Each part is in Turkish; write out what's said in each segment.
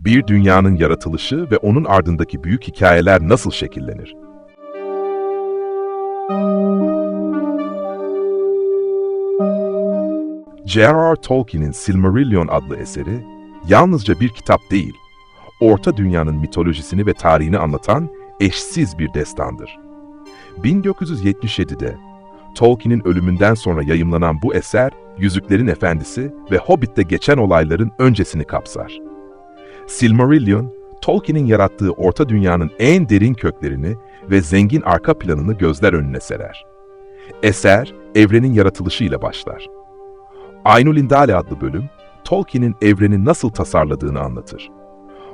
Bir dünyanın yaratılışı ve onun ardındaki büyük hikayeler nasıl şekillenir? J.R.R. Tolkien'in Silmarillion adlı eseri yalnızca bir kitap değil, Orta Dünya'nın mitolojisini ve tarihini anlatan eşsiz bir destandır. 1977'de Tolkien'in ölümünden sonra yayımlanan bu eser, Yüzüklerin Efendisi ve Hobbit'te geçen olayların öncesini kapsar. Silmarillion, Tolkien'in yarattığı Orta Dünya'nın en derin köklerini ve zengin arka planını gözler önüne serer. Eser, evrenin yaratılışıyla başlar. Aynul Dale adlı bölüm, Tolkien'in evreni nasıl tasarladığını anlatır.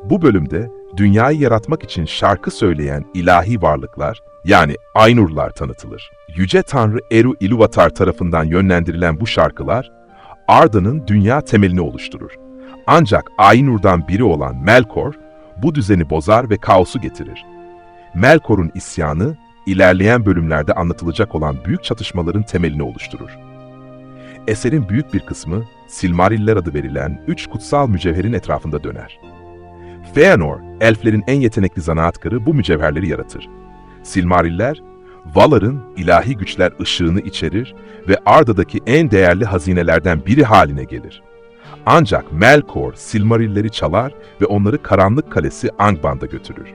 Bu bölümde dünyayı yaratmak için şarkı söyleyen ilahi varlıklar, yani Aynurlar tanıtılır. Yüce Tanrı Eru Iluvatar tarafından yönlendirilen bu şarkılar, Arda'nın dünya temelini oluşturur. Ancak Aynur'dan biri olan Melkor, bu düzeni bozar ve kaosu getirir. Melkor'un isyanı, ilerleyen bölümlerde anlatılacak olan büyük çatışmaların temelini oluşturur. Eserin büyük bir kısmı, Silmariller adı verilen üç kutsal mücevherin etrafında döner. Feanor, elflerin en yetenekli zanaatkarı bu mücevherleri yaratır. Silmariller, Valar'ın ilahi güçler ışığını içerir ve Arda'daki en değerli hazinelerden biri haline gelir. Ancak Melkor Silmarilleri çalar ve onları Karanlık Kalesi Angband'a götürür.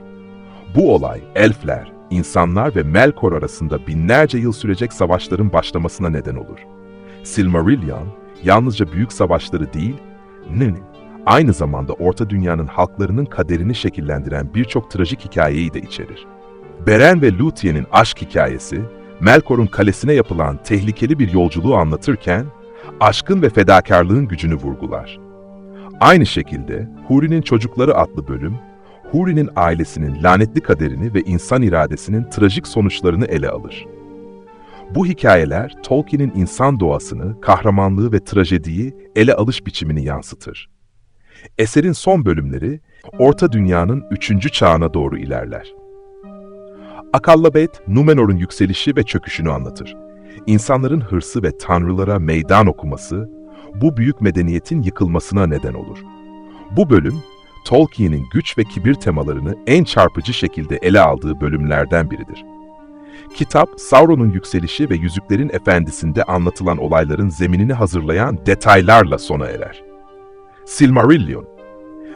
Bu olay elfler, insanlar ve Melkor arasında binlerce yıl sürecek savaşların başlamasına neden olur. Silmarillion, yalnızca büyük savaşları değil, aynı zamanda Orta Dünya'nın halklarının kaderini şekillendiren birçok trajik hikayeyi de içerir. Beren ve Lúthien'in aşk hikayesi, Melkor'un kalesine yapılan tehlikeli bir yolculuğu anlatırken, aşkın ve fedakarlığın gücünü vurgular. Aynı şekilde Huri'nin Çocukları adlı bölüm, Huri'nin ailesinin lanetli kaderini ve insan iradesinin trajik sonuçlarını ele alır. Bu hikayeler Tolkien'in insan doğasını, kahramanlığı ve trajediyi ele alış biçimini yansıtır. Eserin son bölümleri, Orta Dünya'nın üçüncü çağına doğru ilerler. Akallabet, Numenor'un yükselişi ve çöküşünü anlatır. İnsanların hırsı ve tanrılara meydan okuması, bu büyük medeniyetin yıkılmasına neden olur. Bu bölüm, Tolkien'in güç ve kibir temalarını en çarpıcı şekilde ele aldığı bölümlerden biridir. Kitap, Sauron'un yükselişi ve Yüzüklerin Efendisi'nde anlatılan olayların zeminini hazırlayan detaylarla sona erer. Silmarillion,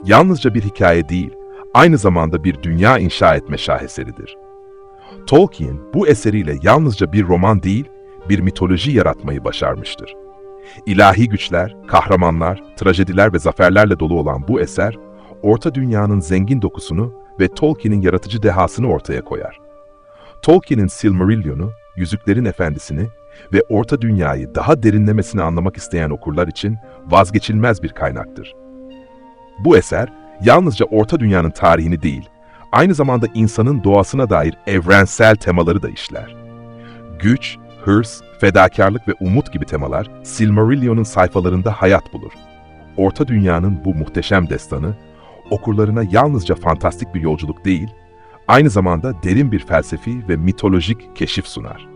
yalnızca bir hikaye değil, aynı zamanda bir dünya inşa etme şaheseridir. Tolkien bu eseriyle yalnızca bir roman değil, bir mitoloji yaratmayı başarmıştır. İlahi güçler, kahramanlar, trajediler ve zaferlerle dolu olan bu eser, Orta Dünya'nın zengin dokusunu ve Tolkien'in yaratıcı dehasını ortaya koyar. Tolkien'in Silmarillion'u, Yüzüklerin Efendisi'ni ve Orta Dünya'yı daha derinlemesine anlamak isteyen okurlar için vazgeçilmez bir kaynaktır. Bu eser, yalnızca Orta Dünya'nın tarihini değil, aynı zamanda insanın doğasına dair evrensel temaları da işler. Güç, hırs, fedakarlık ve umut gibi temalar Silmarillion'un sayfalarında hayat bulur. Orta Dünya'nın bu muhteşem destanı, okurlarına yalnızca fantastik bir yolculuk değil, aynı zamanda derin bir felsefi ve mitolojik keşif sunar.